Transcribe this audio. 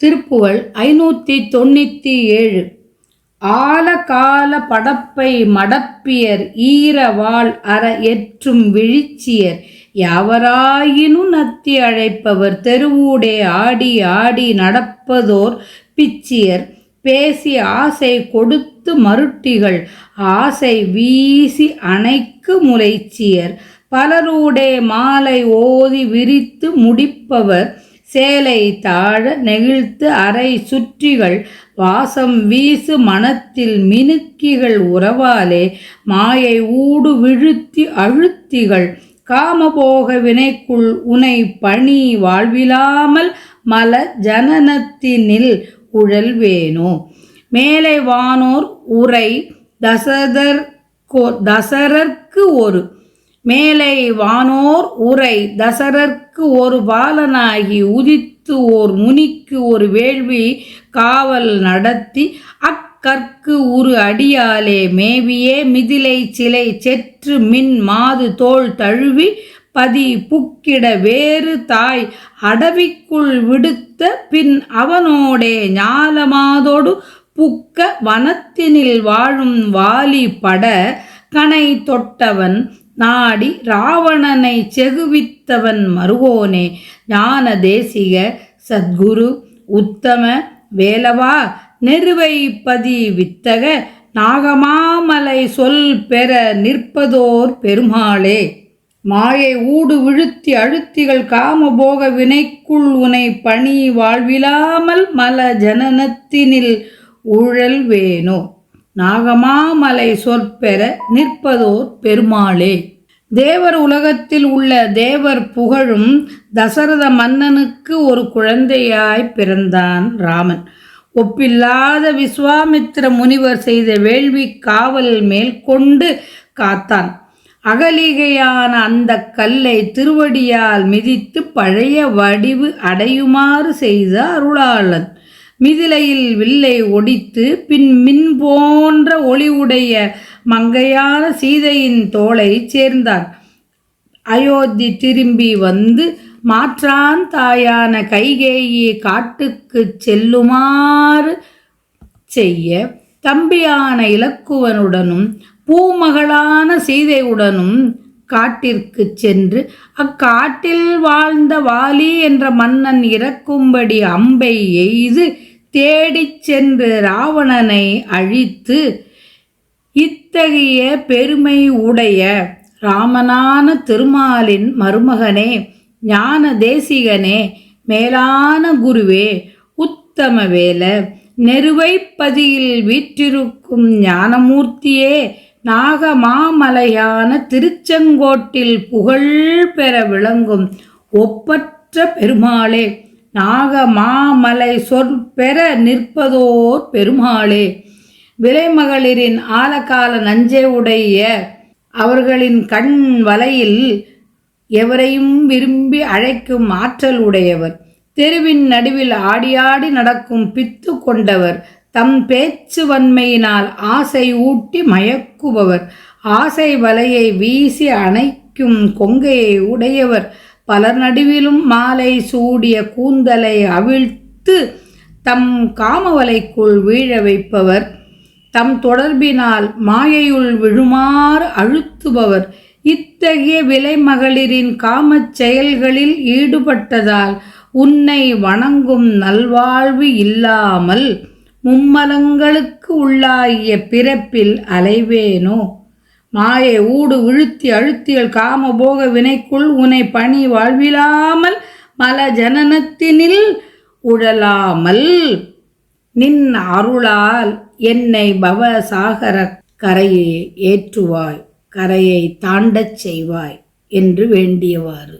திருப்புகழ் ஐநூற்றி தொண்ணூற்றி ஏழு ஆலகால படப்பை மடப்பியர் ஈரவாள் அற எற்றும் விழிச்சியர். யாவராயினும் நத்தி அழைப்பவர் தெருவூடே ஆடி ஆடி நடப்பதோர் பிச்சியர். பேசி ஆசை கொடுத்து மருட்டிகள். ஆசை வீசி அணைக்கு முளைச்சியர் பலரூடே மாலை ஓதி விரித்து முடிப்பவர் சேலை தாழ நெகிழ்த்து அரை சுற்றிகள் வாசம் வீசு மனத்தில் மினுக்கிகள் உறவாலே மாயை ஊடு விழுத்தி அழுத்திகள் காமபோக வினைக்குள் உனை பணி வாழ்விலாமல் மல ஜனனத்தினில் உழல்வேனோ? மேலை வானோர் உரை தசதற்கோ தசரர்க்கு ஒரு மேலை வானோர் உரை தசரர்க்கு ஒரு பாலனாகி உதித்து ஓர் முனிக்கு ஒரு வேள்வி காவல் நடத்தி அக்கற்கு உரு அடியாலே மேவியே மிதிலை சிலை செற்று மின் மாது தோல் தழுவி பதி புக்கிட வேறு தாய் அடவிக்குள் விடுத்த பின் அவனோடே ஞாலமாதோடு புக்க வனத்தினில் வாழும் வாலி பட கனை தொட்டவன் நாடி ராவணனை செகுவித்தவன் மருகோனே ஞான தேசிக சத்குரு உத்தம வேலவா நெருவை பதி வித்தக நாகமாமலை சொல் பெற நிற்பதோர் பெருமாளே. மாயை ஊடு விழுத்தி அழுத்திகள் காமபோக வினைக்குள் உனை பணி வாழ்விலாமல் மல ஜனனத்தினில் ஊழல் வேணோ. நாகமாமலை சொற்பெற நிற்பதோர் பெருமாளே. தேவர் உலகத்தில் உள்ள தேவர் புகழும் தசரத மன்னனுக்கு ஒரு குழந்தையாய் பிறந்தான் ராமன். ஒப்பில்லாத விஸ்வாமித்திர முனிவர் செய்த வேள்வி காவல் மேற்கொண்டு காத்தான். அகலிகையான அந்த கல்லை திருவடியால் மிதித்து பழைய வடிவு அடையுமாறு செய்த அருளாளன். மிதிலையில் வில்லை ஒடித்து பின் மின் போன்ற ஒளிவுடைய மங்கையான சீதையின் தோளை சேர்ந்தார். அயோத்தி திரும்பி வந்து மாற்றான் தாயான கைகேயி காட்டுக்கு செல்லுமாறு செய்ய தம்பியான இலக்குவனுடனும் பூமகளான சீதையுடனும் காட்டிற்கு சென்று அக்காட்டில் வாழ்ந்த வாலி என்ற மன்னன் இறக்கும்படி அம்பை எய்து தேடிச் சென்று ராவணனை அழித்து இத்தகைய பெருமை உடைய ராமனான திருமாலின் மருமகனே ஞான தேசிகனே மேலான குருவே உத்தம வேல நெருவைப்பதியில் வீற்றிருக்கும் ஞானமூர்த்தியே நாகமாமலையான திருச்செங்கோட்டில் புகழ் பெற விளங்கும் ஒப்பற்ற பெருமாளே. நாகமாமலை சொற்பெற நிற்பதோர் பெருமாளே. விலைமகளிரின் ஆலகால நஞ்சை உடைய அவர்களின் கண் வலையில் எவரையும் விரும்பி அழைக்கும் ஆற்றல் உடையவர். தெருவின் நடுவில் ஆடியாடி நடக்கும் பித்து கொண்டவர். தம் பேச்சு வன்மையினால் ஆசை ஊட்டி மயக்குபவர். ஆசை வலையை வீசி அணைக்கும் கொங்கையை உடையவர். பலர் நடுவிலும் மாலை சூடிய கூந்தலை அவிழ்த்து தம் காமவலைக்குள் வீழ வைப்பவர். தம் தொடர்பினால் மாயையுள் விழுமாறு அழுத்துபவர். இத்தகைய விலைமகளிரின் காமச் செயல்களில் ஈடுபட்டதால் உன்னை வணங்கும் நல்வாழ்வு இல்லாமல் மும்மலங்களுக்கு உள்ளாகிய பிறப்பில் அலைவேனோ? மாயை ஊடு விழுத்தி அழுத்தியல் காமபோக வினைக்குள் உனை பணி வாழ்விலாமல் மல ஜனனத்தினில் உழலாமல். நின் அருளால் என்னை பவசாகர கரையை ஏற்றுவாய் கரையை தாண்டச் செய்வாய் என்று வேண்டியவாறு.